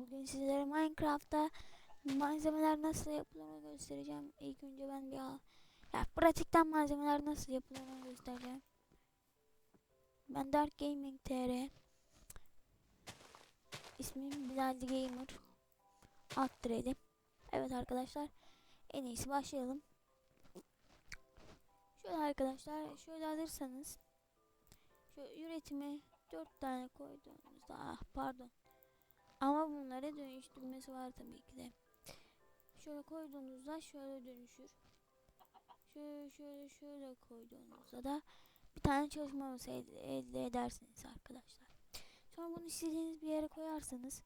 bugün sizlere Minecraft'ta malzemeler nasıl yapıldığını göstereceğim. İlk önce ben bir al- ya pratikten malzemeler nasıl yapıldığını göstereceğim. Ben Dark Gaming TR. İsmim Bilal Gamer. Alt. Evet arkadaşlar. En iyisi başlayalım. Şöyle arkadaşlar şöyle alırsanız şu üretime 4 tane koyduğunuzda ah pardon ama bunlara dönüştürmesi var tabii ki de. Şöyle koyduğunuzda şöyle dönüşür. Şöyle şöyle şöyle koyduğunuzda da bir tane çalışma elde, edersiniz arkadaşlar. Sonra bunu istediğiniz bir yere koyarsınız.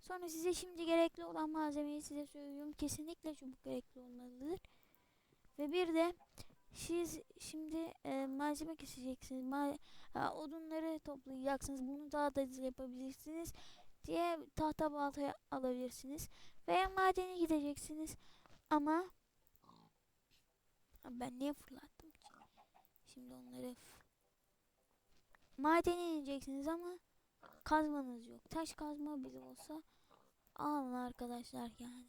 Sonra size şimdi gerekli olan malzemeyi size söylüyorum. Kesinlikle çubuk gerekli olmalıdır. Ve bir de siz şimdi e, malzeme keseceksiniz. Ma ha, odunları toplayacaksınız. Bunu daha da yapabilirsiniz diye tahta baltayı alabilirsiniz. Veya madene gideceksiniz. Ama ben niye fırlattım ki? Şimdi onları madene ineceksiniz ama kazmanız yok. Taş kazma bile olsa alın arkadaşlar yani.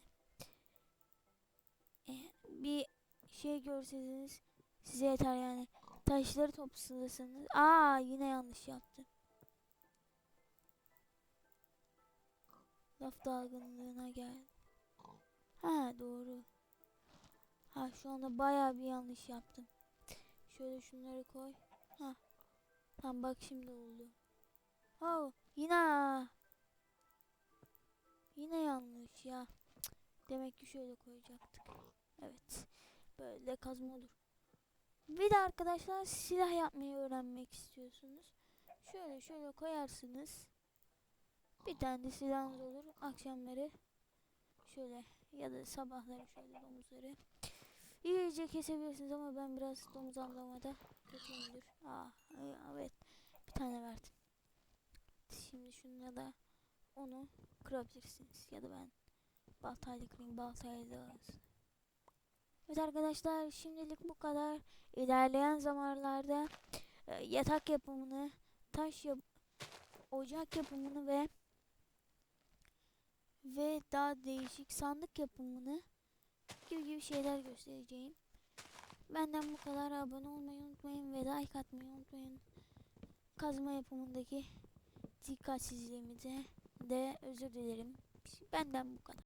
E, bir şey görseniz size yeter yani. Taşları toplasanız. Aa yine yanlış yaptım. Laf dalgınlığına geldi. Ha doğru. Ha şu anda bayağı bir yanlış yaptım. Şöyle şunları koy. Ha. Tamam bak şimdi oldu. Oh yine. Yine yanlış ya. Cık, Demek ki şöyle koyacaktık. Evet. Böyle kazma olur. Bir de arkadaşlar silah yapmayı öğrenmek istiyorsunuz. Şöyle şöyle koyarsınız. Bir tane de silahınız olur. Akşamları şöyle ya da sabahları şöyle domuzları. İyice kesebilirsiniz ama ben biraz domuz avlamada kötüyümdür. Aa, ay- evet. Bir tane verdim. Şimdi şununla da onu kırabilirsiniz. Ya da ben baltayla kırayım. Baltayla. Evet arkadaşlar şimdilik bu kadar. İlerleyen zamanlarda e, yatak yapımını, taş yap ocak yapımını ve ve daha değişik sandık yapımını gibi gibi şeyler göstereceğim. Benden bu kadar abone olmayı unutmayın ve like atmayı unutmayın. Kazma yapımındaki dikkatsizliğimi de, de özür dilerim. Benden bu kadar.